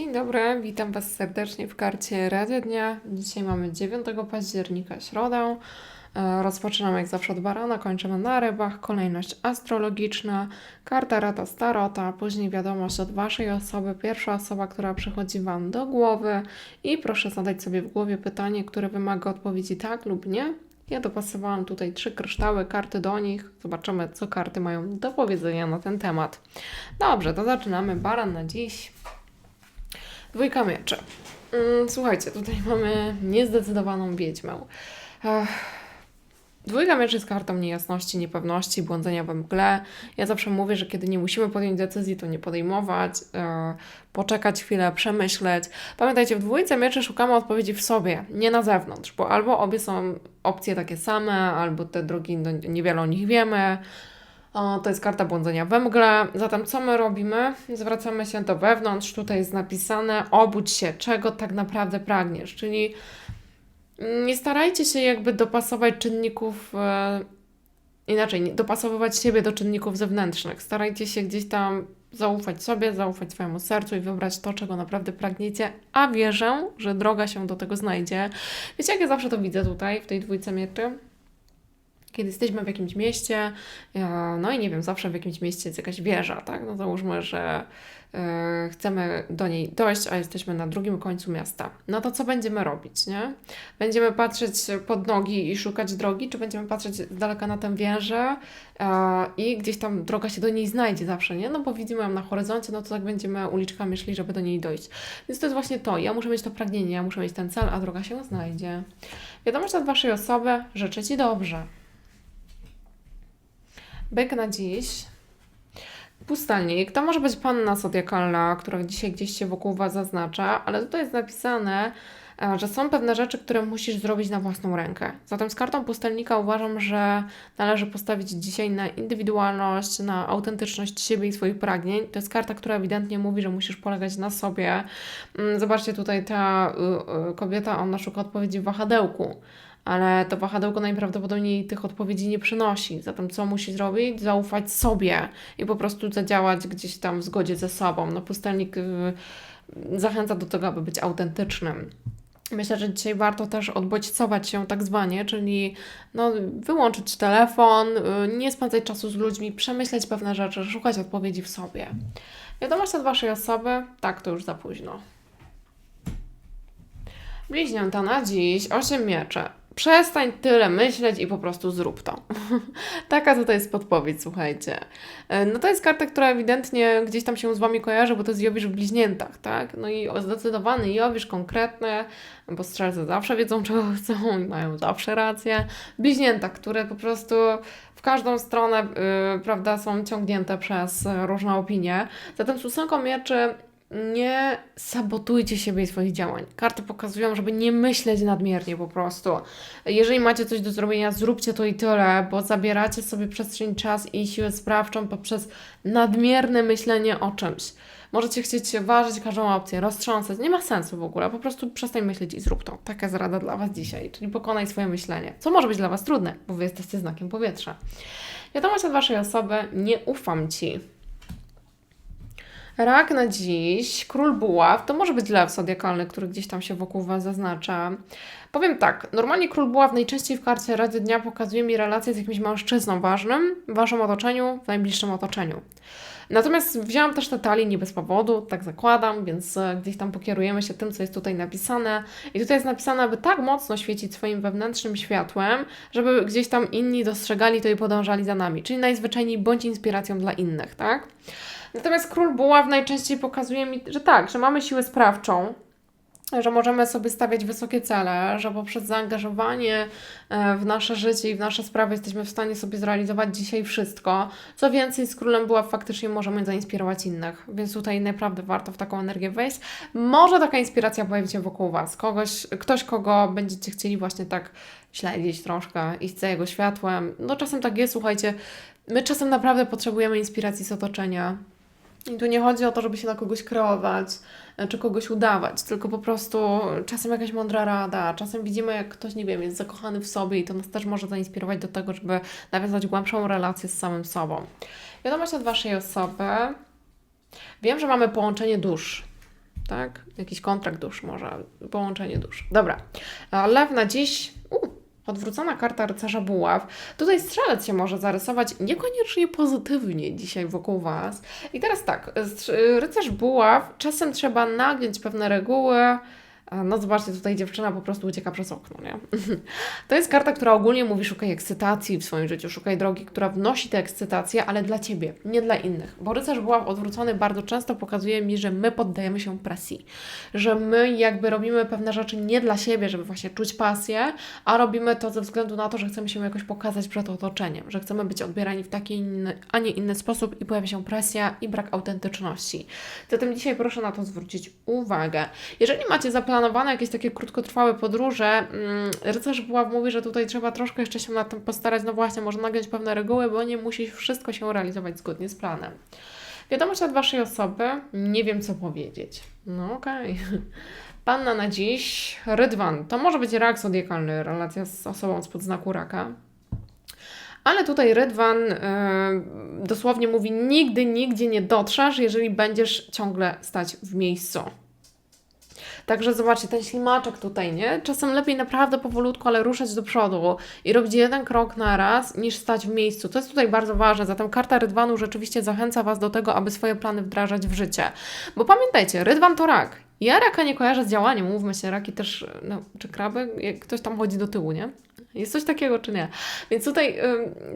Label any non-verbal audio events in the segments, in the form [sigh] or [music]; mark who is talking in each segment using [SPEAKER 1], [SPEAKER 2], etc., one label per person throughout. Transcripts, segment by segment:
[SPEAKER 1] Dzień dobry, witam Was serdecznie w karcie Radio Dnia. Dzisiaj mamy 9 października, środę. E, Rozpoczynamy jak zawsze od barana, kończymy na rybach. Kolejność astrologiczna, karta rata starota, później wiadomość od Waszej osoby, pierwsza osoba, która przychodzi Wam do głowy i proszę zadać sobie w głowie pytanie, które wymaga odpowiedzi tak lub nie. Ja dopasowałam tutaj trzy kryształy, karty do nich. Zobaczymy, co karty mają do powiedzenia na ten temat. Dobrze, to zaczynamy. Baran na dziś. Dwójka mieczy. Mm, Słuchajcie, tutaj mamy niezdecydowaną wiedźmę. Dwójka mieczy jest kartą niejasności, niepewności, błądzenia we mgle. Ja zawsze mówię, że kiedy nie musimy podjąć decyzji, to nie podejmować, e, poczekać chwilę, przemyśleć. Pamiętajcie, w dwójce mieczy szukamy odpowiedzi w sobie, nie na zewnątrz, bo albo obie są opcje takie same, albo te drugi, no, niewiele o nich wiemy. To jest karta błądzenia we mgle. Zatem co my robimy? Zwracamy się do wewnątrz. Tutaj jest napisane obudź się, czego tak naprawdę pragniesz. Czyli nie starajcie się jakby dopasować czynników e, inaczej, dopasowywać siebie do czynników zewnętrznych. Starajcie się gdzieś tam zaufać sobie, zaufać swojemu sercu i wybrać to, czego naprawdę pragniecie, a wierzę, że droga się do tego znajdzie. Wiecie, jak ja zawsze to widzę tutaj, w tej dwójce mieczy? Kiedy jesteśmy w jakimś mieście, e, no i nie wiem, zawsze w jakimś mieście jest jakaś wieża, tak? No załóżmy, że e, chcemy do niej dojść, a jesteśmy na drugim końcu miasta. No to co będziemy robić, nie? Będziemy patrzeć pod nogi i szukać drogi, czy będziemy patrzeć z daleka na tę wieżę e, i gdzieś tam droga się do niej znajdzie zawsze, nie? No bo widzimy ją na horyzoncie, no to tak będziemy uliczkami szli, żeby do niej dojść. Więc to jest właśnie to. Ja muszę mieć to pragnienie, ja muszę mieć ten cel, a droga się znajdzie. Wiadomość od Waszej osoby, życzę Ci dobrze. Byk na dziś. Pustelnik. To może być panna zodiakalna, która dzisiaj gdzieś się wokół Was zaznacza, ale tutaj jest napisane, e, że są pewne rzeczy, które musisz zrobić na własną rękę. Zatem z kartą pustelnika uważam, że należy postawić dzisiaj na indywidualność, na autentyczność siebie i swoich pragnień. To jest karta, która ewidentnie mówi, że musisz polegać na sobie. Mm, Zobaczcie tutaj ta y, y, kobieta, ona szuka odpowiedzi w wahadełku ale to wahadełko najprawdopodobniej tych odpowiedzi nie przynosi. Zatem co musi zrobić? Zaufać sobie i po prostu zadziałać gdzieś tam w zgodzie ze sobą. No pustelnik y, zachęca do tego, aby być autentycznym. Myślę, że dzisiaj warto też odbodźcować się tak zwanie, czyli no, wyłączyć telefon, y, nie spędzać czasu z ludźmi, przemyśleć pewne rzeczy, szukać odpowiedzi w sobie. Wiadomość od Waszej osoby? Tak, to już za późno. Bliźnięta na dziś, 8 miecze. Przestań tyle myśleć i po prostu zrób to. [laughs] Taka tutaj jest podpowiedź, słuchajcie. E, No to jest karta, która ewidentnie gdzieś tam się z Wami kojarzy, bo to jest Jowisz w bliźniętach, tak? No i zdecydowany Jowisz, konkretny, bo strzelcy zawsze wiedzą, [laughs] czego chcą i mają zawsze rację. Bliźnięta, które po prostu w każdą stronę, yy, prawda, są ciągnięte przez różne opinie. Zatem z ósemką mieczy nie sabotujcie siebie i swoich działań. Karty pokazują, żeby nie myśleć nadmiernie po prostu. Jeżeli macie coś do zrobienia, zróbcie to i tyle, bo zabieracie sobie przestrzeń, czas i siłę sprawczą poprzez nadmierne myślenie o czymś. Możecie chcieć ważyć każdą opcję, roztrząsać. Nie ma sensu w ogóle. Po prostu przestań myśleć i zrób to. Taka jest rada dla Was dzisiaj. Czyli pokonaj swoje myślenie. Co może być dla Was trudne, bo Wy jesteście znakiem powietrza. Wiadomość od Waszej osoby. Nie ufam Ci. Rak na dziś, król buław, to może być lew zodiakalny, który gdzieś tam się wokół Was zaznacza. Powiem tak, normalnie król buław najczęściej w karcie Rady Dnia pokazuje mi relację z jakimś mężczyzną ważnym w Waszym otoczeniu, w najbliższym otoczeniu. Natomiast wzięłam też te talie nie bez powodu, tak zakładam, więc e, gdzieś tam pokierujemy się tym, co jest tutaj napisane. I tutaj jest napisane, aby tak mocno świecić swoim wewnętrznym światłem, żeby gdzieś tam inni dostrzegali to i podążali za nami. Czyli najzwyczajniej bądź inspiracją dla innych, tak? Natomiast król buław najczęściej pokazuje mi, że tak, że mamy siłę sprawczą, że możemy sobie stawiać wysokie cele, że poprzez zaangażowanie e, w nasze życie i w nasze sprawy jesteśmy w stanie sobie zrealizować dzisiaj wszystko. Co więcej, z królem buław faktycznie możemy zainspirować innych, więc tutaj naprawdę warto w taką energię wejść. Może taka inspiracja pojawi się wokół Was, kogoś, ktoś, kogo będziecie chcieli właśnie tak śledzić troszkę, iść za jego światłem. No czasem tak jest, słuchajcie, my czasem naprawdę potrzebujemy inspiracji z otoczenia. I tu nie chodzi o to, żeby się na kogoś kreować, e, czy kogoś udawać, tylko po prostu czasem jakaś mądra rada, czasem widzimy, jak ktoś, nie wiem, jest zakochany w sobie i to nas też może zainspirować do tego, żeby nawiązać głębszą relację z samym sobą. Wiadomość od Waszej osoby. Wiem, że mamy połączenie dusz. tak? Jakiś kontrakt dusz może, połączenie dusz. Dobra. A Lew na dziś... odwrócona karta rycerza buław. Tutaj strzelec się może zarysować niekoniecznie pozytywnie dzisiaj wokół Was. I teraz tak, rycerz buław, czasem trzeba nagiąć pewne reguły, No zobaczcie, tutaj dziewczyna po prostu ucieka przez okno, nie? [laughs] To jest karta, która ogólnie mówi szukaj ekscytacji w swoim życiu, szukaj drogi, która wnosi tę ekscytację, ale dla Ciebie, nie dla innych. Bo rycerz była odwrócony bardzo często pokazuje mi, że my poddajemy się presji, że my jakby robimy pewne rzeczy nie dla siebie, żeby właśnie czuć pasję, a robimy to ze względu na to, że chcemy się jakoś pokazać przed otoczeniem, że chcemy być odbierani w taki, a nie inny sposób i pojawia się presja i brak autentyczności. Zatem dzisiaj proszę na to zwrócić uwagę. Jeżeli macie zaplanowane jakieś takie krótkotrwałe podróże, mm, rycerz Buław mówi, że tutaj trzeba troszkę jeszcze się nad tym postarać, no właśnie, może nagiąć pewne reguły, bo nie musi wszystko się realizować zgodnie z planem. Wiadomość od Waszej osoby, nie wiem co powiedzieć. No okej. [laughs] Panna na dziś, Rydwan. To może być rak zodiakalny, relacja z osobą spod znaku raka. Ale tutaj Rydwan e, dosłownie mówi: Nigdy, nigdzie nie dotrzesz, jeżeli będziesz ciągle stać w miejscu. Także zobaczcie, ten ślimaczek tutaj, nie? Czasem lepiej naprawdę powolutku, ale ruszać do przodu i robić jeden krok na raz, niż stać w miejscu. To jest tutaj bardzo ważne. Zatem karta Rydwanu rzeczywiście zachęca Was do tego, aby swoje plany wdrażać w życie. Bo pamiętajcie, Rydwan to rak. Ja raka nie kojarzę z działaniem, mówmy się, raki też, no, czy kraby, ktoś tam chodzi do tyłu, nie? Jest coś takiego, czy nie? Więc tutaj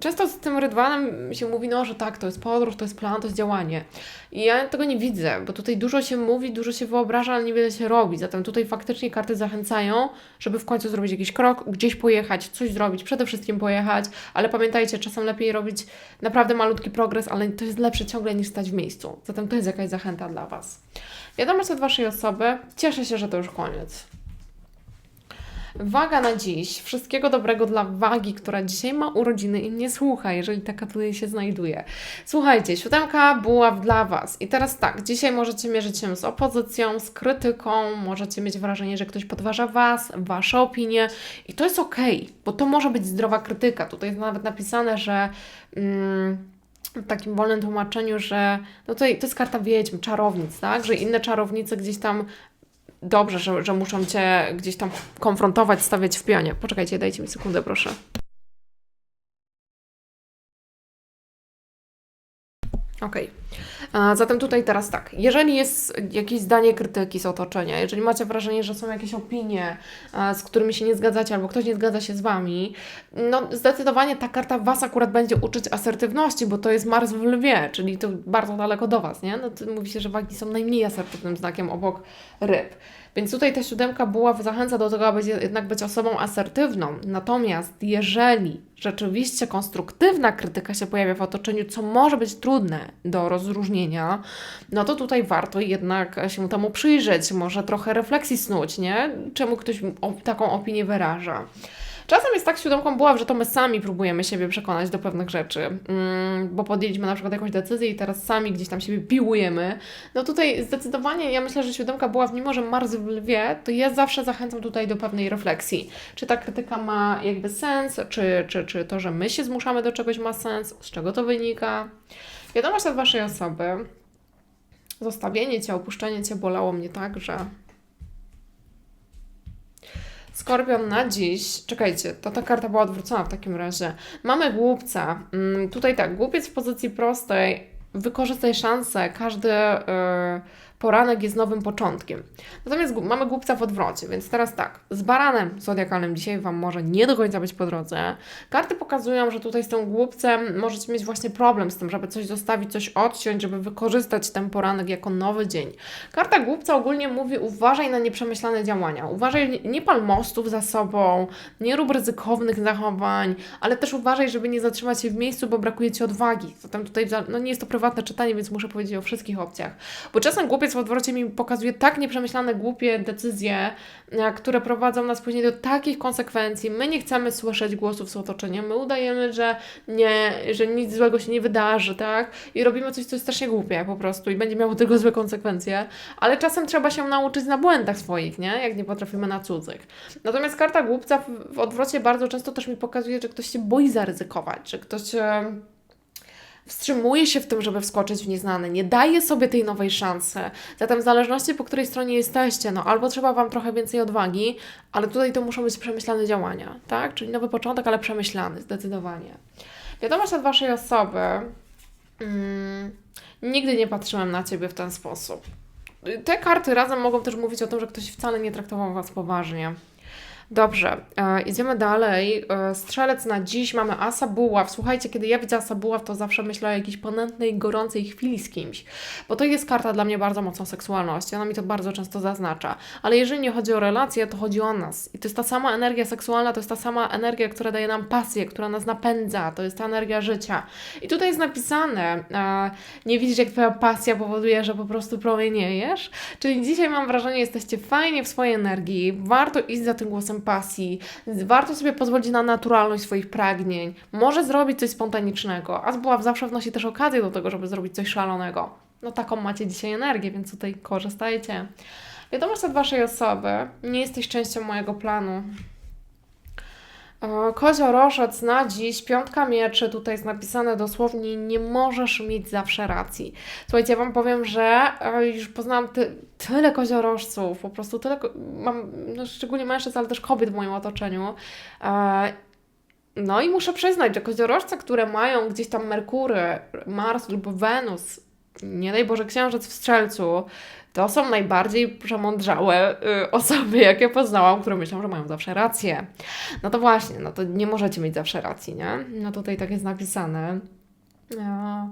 [SPEAKER 1] często z tym rydwanem się mówi, no, że tak, to jest podróż, to jest plan, to jest działanie. I ja tego nie widzę, bo tutaj dużo się mówi, dużo się wyobraża, ale niewiele się robi. Zatem tutaj faktycznie karty zachęcają, żeby w końcu zrobić jakiś krok, gdzieś pojechać, coś zrobić, przede wszystkim pojechać, ale pamiętajcie, czasem lepiej robić naprawdę malutki progres, ale to jest lepsze ciągle niż stać w miejscu. Zatem to jest jakaś zachęta dla Was. Wiadomość od Waszej osoby. Cieszę się, że to już koniec. Waga na dziś. Wszystkiego dobrego dla wagi, która dzisiaj ma urodziny i mnie słucha, jeżeli taka tutaj się znajduje. Słuchajcie, siódemka buław dla Was. I teraz tak, dzisiaj możecie mierzyć się z opozycją, z krytyką, możecie mieć wrażenie, że ktoś podważa Was, Wasze opinie i to jest okej, bo to może być zdrowa krytyka. Tutaj jest nawet napisane, że... Mm, w takim wolnym tłumaczeniu, że no to, to jest karta wiedźm, czarownic, tak? Że inne czarownice gdzieś tam dobrze, że, że muszą cię gdzieś tam konfrontować, stawiać w pionie. Poczekajcie, dajcie mi sekundę, proszę. Okej. A Zatem tutaj teraz tak, jeżeli jest jakieś zdanie krytyki z otoczenia, jeżeli macie wrażenie, że są jakieś opinie, a, z którymi się nie zgadzacie, albo ktoś nie zgadza się z Wami, no zdecydowanie ta karta Was akurat będzie uczyć asertywności, bo to jest Mars w lwie, czyli to bardzo daleko do Was, nie? No mówi się, że wagi są najmniej asertywnym znakiem obok ryb. Więc tutaj ta siódemka buław zachęca do tego, aby jednak być osobą asertywną. Natomiast jeżeli rzeczywiście konstruktywna krytyka się pojawia w otoczeniu, co może być trudne do rozróżnienia, no to tutaj warto jednak się temu przyjrzeć, może trochę refleksji snuć, nie? Czemu ktoś taką opinię wyraża. Czasem jest tak siódemką buław, że to my sami próbujemy siebie przekonać do pewnych rzeczy, mm, bo podjęliśmy na przykład jakąś decyzję i teraz sami gdzieś tam siebie piłujemy. No tutaj zdecydowanie ja myślę, że siódemka buław, mimo że Mars w lwie, to ja zawsze zachęcam tutaj do pewnej refleksji. Czy ta krytyka ma jakby sens, czy, czy, czy to, że my się zmuszamy do czegoś ma sens, z czego to wynika. Wiadomość od Waszej osoby. Zostawienie Cię, opuszczenie Cię bolało mnie tak, że Skorpion na dziś, czekajcie, to ta karta była odwrócona w takim razie. Mamy głupca. Mm, tutaj tak, głupiec w pozycji prostej, wykorzystaj szansę, każdy yy, poranek jest nowym początkiem. Natomiast mamy głupca w odwrocie, więc teraz tak, z baranem zodiakalnym dzisiaj Wam może nie do końca być po drodze. Karty pokazują, że tutaj z tym głupcem możecie mieć właśnie problem z tym, żeby coś zostawić, coś odciąć, żeby wykorzystać ten poranek jako nowy dzień. Karta głupca ogólnie mówi uważaj na nieprzemyślane działania, uważaj, nie, pal mostów za sobą, nie rób ryzykownych zachowań, ale też uważaj, żeby nie zatrzymać się w miejscu, bo brakuje Ci odwagi. Zatem tutaj, no nie jest to prywatne czytanie, więc muszę powiedzieć o wszystkich opcjach. Bo czasem głupiec w odwrocie mi pokazuje tak nieprzemyślane, głupie decyzje, e, które prowadzą nas później do takich konsekwencji. My nie chcemy słyszeć głosów z otoczenia, my udajemy, że nie, że nic złego się nie wydarzy, tak? I robimy coś, co jest strasznie głupie po prostu i będzie miało tego złe konsekwencje, ale czasem trzeba się nauczyć na błędach swoich, nie? Jak nie potrafimy na cudzych. Natomiast karta głupca w, odwrocie bardzo często też mi pokazuje, że ktoś się boi zaryzykować, że ktoś... Wstrzymuje się w tym, żeby wskoczyć w nieznane, nie daje sobie tej nowej szansy. Zatem w zależności po której stronie jesteście, no albo trzeba Wam trochę więcej odwagi, ale tutaj to muszą być przemyślane działania, tak? Czyli nowy początek, ale przemyślany, zdecydowanie. Wiadomość od Waszej osoby. Mm, nigdy nie patrzyłam na Ciebie w ten sposób. Te karty razem mogą też mówić o tym, że ktoś wcale nie traktował Was poważnie. Dobrze, e, idziemy dalej. E, strzelec na dziś mamy Asa Buław. Słuchajcie, kiedy ja widzę Asa Buław, to zawsze myślę o jakiejś ponętnej, gorącej chwili z kimś, bo to jest karta dla mnie bardzo mocno seksualności. Ona mi to bardzo często zaznacza. Ale jeżeli nie chodzi o relacje, to chodzi o nas. I to jest ta sama energia seksualna, to jest ta sama energia, która daje nam pasję, która nas napędza, to jest ta energia życia. I tutaj jest napisane, e, nie widzisz, jak Twoja pasja powoduje, że po prostu promieniejesz? Czyli dzisiaj mam wrażenie, jesteście fajnie w swojej energii, warto iść za tym głosem pasji. Warto sobie pozwolić na naturalność swoich pragnień. Może zrobić coś spontanicznego. A była zawsze wnosi też okazję do tego, żeby zrobić coś szalonego. No taką macie dzisiaj energię, więc tutaj korzystajcie. Wiadomość od Waszej osoby. Nie jesteś częścią mojego planu. Koziorożec na dziś, piątka mieczy, tutaj jest napisane dosłownie, nie możesz mieć zawsze racji. Słuchajcie, ja Wam powiem, że e, już poznałam ty, tyle koziorożców, po prostu tyle, mam no, szczególnie mężczyzn, ale też kobiet w moim otoczeniu. E, no i muszę przyznać, że koziorożce, które mają gdzieś tam Merkury, Mars lub Wenus, nie daj Boże, księżyc w strzelcu, to są najbardziej przemądrzałe y, osoby, jakie poznałam, które myślą, że mają zawsze rację. No to właśnie, no to nie możecie mieć zawsze racji, nie? No tutaj tak jest napisane. No.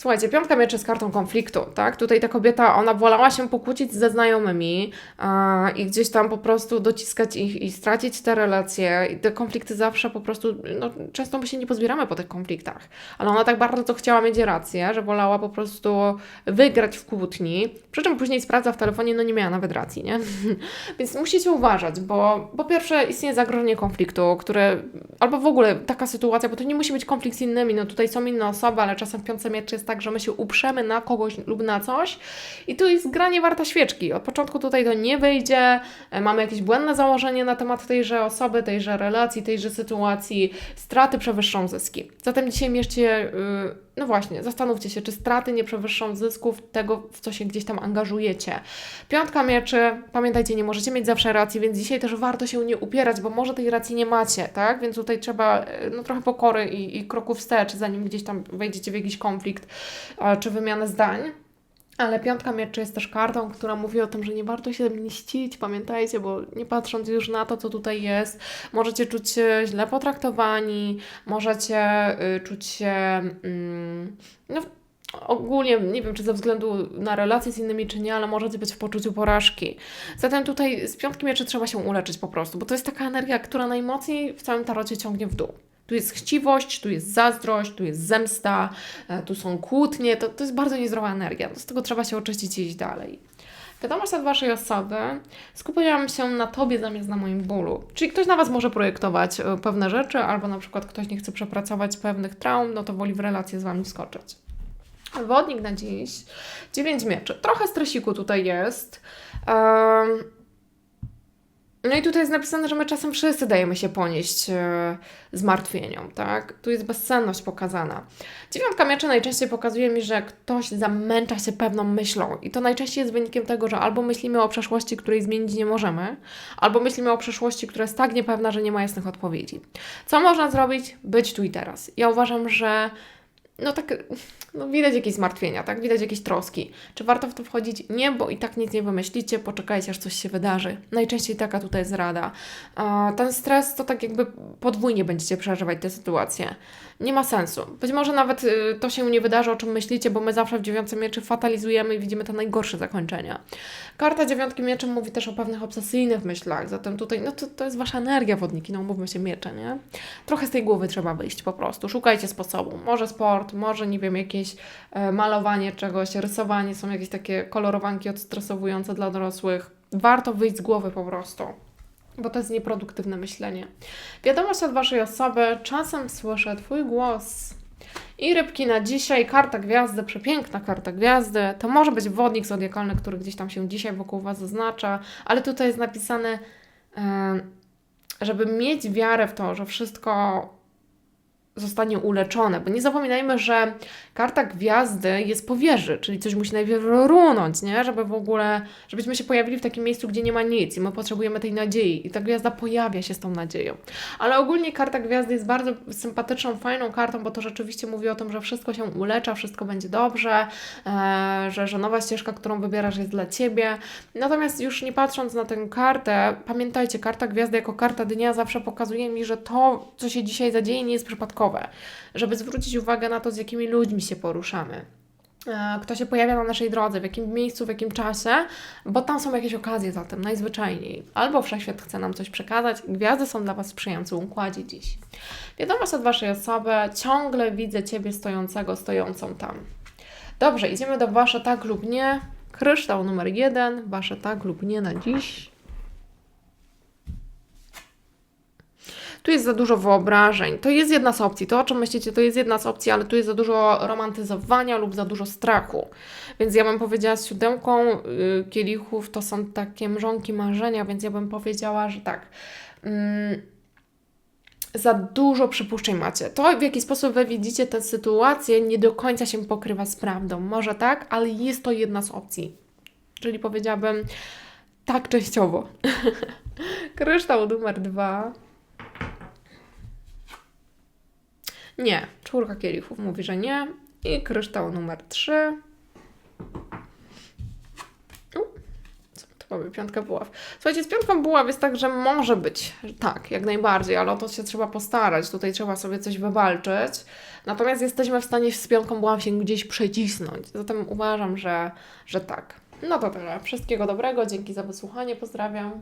[SPEAKER 1] Słuchajcie, piątka mieczy z kartą konfliktu, tak? Tutaj ta kobieta, ona wolała się pokłócić ze znajomymi a, i gdzieś tam po prostu dociskać ich i stracić te relacje. I te konflikty zawsze po prostu, no często my się nie pozbieramy po tych konfliktach, ale ona tak bardzo chciała mieć rację, że wolała po prostu wygrać w kłótni, przy czym później sprawdza w telefonie, no nie miała nawet racji, nie? [laughs] Więc musicie uważać, bo po pierwsze istnieje zagrożenie konfliktu, które, albo w ogóle taka sytuacja, bo to nie musi być konflikt z innymi, no tutaj są inne osoby, ale czasem w piątce mieczy jest tak, że my się uprzemy na kogoś lub na coś i tu jest granie warta świeczki. Od początku tutaj to nie wyjdzie, e, mamy jakieś błędne założenie na temat tejże osoby, tejże relacji, tejże sytuacji, straty przewyższą zyski. Zatem dzisiaj mierzcie, yy, no właśnie, zastanówcie się, czy straty nie przewyższą zysków tego, w co się gdzieś tam angażujecie. Piątka mieczy, pamiętajcie, nie możecie mieć zawsze racji, więc dzisiaj też warto się nie upierać, bo może tej racji nie macie, tak? Więc tutaj trzeba e, no, trochę pokory i, i kroków wstecz, zanim gdzieś tam wejdziecie w jakiś konflikt czy wymianę zdań. Ale piątka mieczy jest też kartą, która mówi o tym, że nie warto się mścić, pamiętajcie, bo nie patrząc już na to, co tutaj jest, możecie czuć się źle potraktowani, możecie y, czuć się, mm, no ogólnie, nie wiem czy ze względu na relacje z innymi, czy nie, ale możecie być w poczuciu porażki. Zatem tutaj z piątki mieczy trzeba się uleczyć po prostu, bo to jest taka energia, która najmocniej w całym tarocie ciągnie w dół. Tu jest chciwość, tu jest zazdrość, tu jest zemsta, e, tu są kłótnie. To, to jest bardzo niezdrowa energia. Z tego trzeba się oczyścić i iść dalej. Wiadomość od Waszej osoby. Skupiłam się na Tobie zamiast na moim bólu. Czyli ktoś na Was może projektować e, pewne rzeczy, albo na przykład ktoś nie chce przepracować pewnych traum, no to woli w relację z Wami wskoczyć. Wodnik na dziś. Dziewięć mieczy. Trochę stresiku tutaj jest. Um, no i tutaj jest napisane, że my czasem wszyscy dajemy się ponieść e, zmartwieniom, tak? Tu jest bezsenność pokazana. Dziewiątka mieczy najczęściej pokazuje mi, że ktoś zamęcza się pewną myślą i to najczęściej jest wynikiem tego, że albo myślimy o przeszłości, której zmienić nie możemy, albo myślimy o przeszłości, która jest tak niepewna, że nie ma jasnych odpowiedzi. Co można zrobić? Być tu i teraz. Ja uważam, że no tak, no widać jakieś zmartwienia, tak? Widać jakieś troski. Czy warto w to wchodzić? Nie, bo i tak nic nie wymyślicie, poczekajcie, aż coś się wydarzy. Najczęściej taka tutaj jest rada. ten stres to tak jakby podwójnie będziecie przeżywać tę sytuację nie ma sensu. Być może nawet y, to się nie wydarzy, o czym myślicie, bo my zawsze w dziewiątce mieczy fatalizujemy i widzimy te najgorsze zakończenia. Karta dziewiątki mieczy mówi też o pewnych obsesyjnych myślach, zatem tutaj, no to, to jest Wasza energia wodniki, no mówmy się miecze, nie? Trochę z tej głowy trzeba wyjść po prostu, szukajcie sposobu. Może sport, może, nie wiem, jakieś e, malowanie czegoś, rysowanie, są jakieś takie kolorowanki odstresowujące dla dorosłych. Warto wyjść z głowy po prostu bo to jest nieproduktywne myślenie. Wiadomość od Waszej osoby, czasem słyszę Twój głos. I rybki na dzisiaj, karta gwiazdy, przepiękna karta gwiazdy. To może być wodnik zodiakalny, który gdzieś tam się dzisiaj wokół Was zaznacza, ale tutaj jest napisane, żeby mieć wiarę w to, że wszystko zostanie uleczone, bo nie zapominajmy, że karta gwiazdy jest po wieży, czyli coś musi najpierw runąć, nie? Żeby w ogóle, żebyśmy się pojawili w takim miejscu, gdzie nie ma nic i my potrzebujemy tej nadziei i ta gwiazda pojawia się z tą nadzieją. Ale ogólnie karta gwiazdy jest bardzo sympatyczną, fajną kartą, bo to rzeczywiście mówi o tym, że wszystko się ulecza, wszystko będzie dobrze, e, że, że nowa ścieżka, którą wybierasz jest dla Ciebie. Natomiast już nie patrząc na tę kartę, pamiętajcie, karta gwiazdy jako karta dnia zawsze pokazuje mi, że to, co się dzisiaj zadzieje, nie jest przypadkowe. Żeby zwrócić uwagę na to, z jakimi ludźmi się poruszamy. E, Kto się pojawia na naszej drodze, w jakim miejscu, w jakim czasie, bo tam są jakieś okazje za tym, najzwyczajniej. Albo wszechświat chce nam coś przekazać, gwiazdy są dla Was w układzie dziś. Wiadomość od Waszej osoby, ciągle widzę Ciebie stojącego, stojącą tam. Dobrze, idziemy do Wasze tak lub nie. Kryształ numer jeden, Wasze tak lub nie na dziś. Tu jest za dużo wyobrażeń. To jest jedna z opcji. To, o czym myślicie, to jest jedna z opcji, ale tu jest za dużo romantyzowania lub za dużo strachu. Więc ja bym powiedziała z siódemką y, kielichów to są takie mrzonki marzenia, więc ja bym powiedziała, że tak. Mm, za dużo przypuszczeń macie. To, w jaki sposób wy widzicie tę sytuację, nie do końca się pokrywa z prawdą. Może tak, ale jest to jedna z opcji. Czyli powiedziałabym tak częściowo. [laughs] Kryształ numer dwa. Nie, czwórka kielichów mówi, że nie. I kryształ numer 3. Co my tu mamy? Piątka buław. Słuchajcie, z piątką buław jest tak, że może być tak, jak najbardziej, ale o to się trzeba postarać. Tutaj trzeba sobie coś wywalczyć. Natomiast jesteśmy w stanie z piątką buław się gdzieś przecisnąć. Zatem uważam, że, że tak. No to tyle. Wszystkiego dobrego. Dzięki za wysłuchanie. Pozdrawiam.